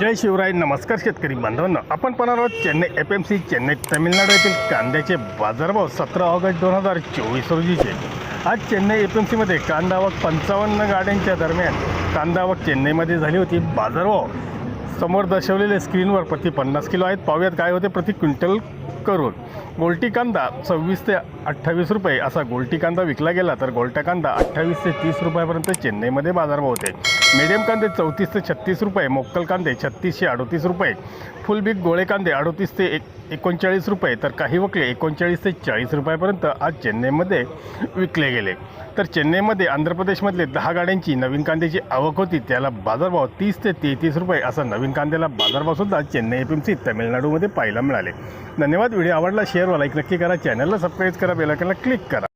जय शिवराय नमस्कार शेतकरी बांधवांनो. आपण पाहणार आहोत Chennai F M C Chennai Tamil Nadu येथील कांद्याचे बाजारभाव सतरा ऑगस्ट दोन हजार चोवीस रोजीचे. आज चेन्नई एफ एम सीमध्ये कांदा आवक पंचावन्न गाड्यांच्या दरम्यान कांदा आवक चेन्नईमध्ये झाली होती बाजारभाव. समोर दर्शवलेले स्क्रीनवर प्रति पन्नास किलो आहेत. पाहूयात काय होते प्रति क्विंटल करून गोल्टी कांदा सव्वीस ते अठ्ठावीस रुपये असा गोल्टी कांदा विकला गेला तर गोल्टा कांदा अठ्ठावीस ते तीस रुपयापर्यंत चेन्नईमध्ये बाजारभाव होते. मीडियम कांदे चौतीस ते छत्तीस रुपये मोक्कल कांदे छत्तीसशे अडोतीस रुपये फुलबीट गोळे कांदे अडोतीस ते एक एकोणचाळीस रुपये तर काही वकले एकोणचाळीस ते चाळीस रुपयापर्यंत आज चेन्नईमध्ये विकले गेले. तर चेन्नईमध्ये आंध्र प्रदेशमधले दहा गाड्यांची नवीन कांद्याची आवक होती त्याला बाजारभाव तीस ते तेहतीस रुपये असा नवीन कांद्याला बाजारभावसुद्धा चेन्नई एफ एम सी तमिळनाडूमध्ये पाहायला मिळाले. धन्यवाद व्हिडिओ आवडला शेअरवाला एक नक्की करा चॅनलला सबस्क्राईब करा बेलायकनला क्लिक करा.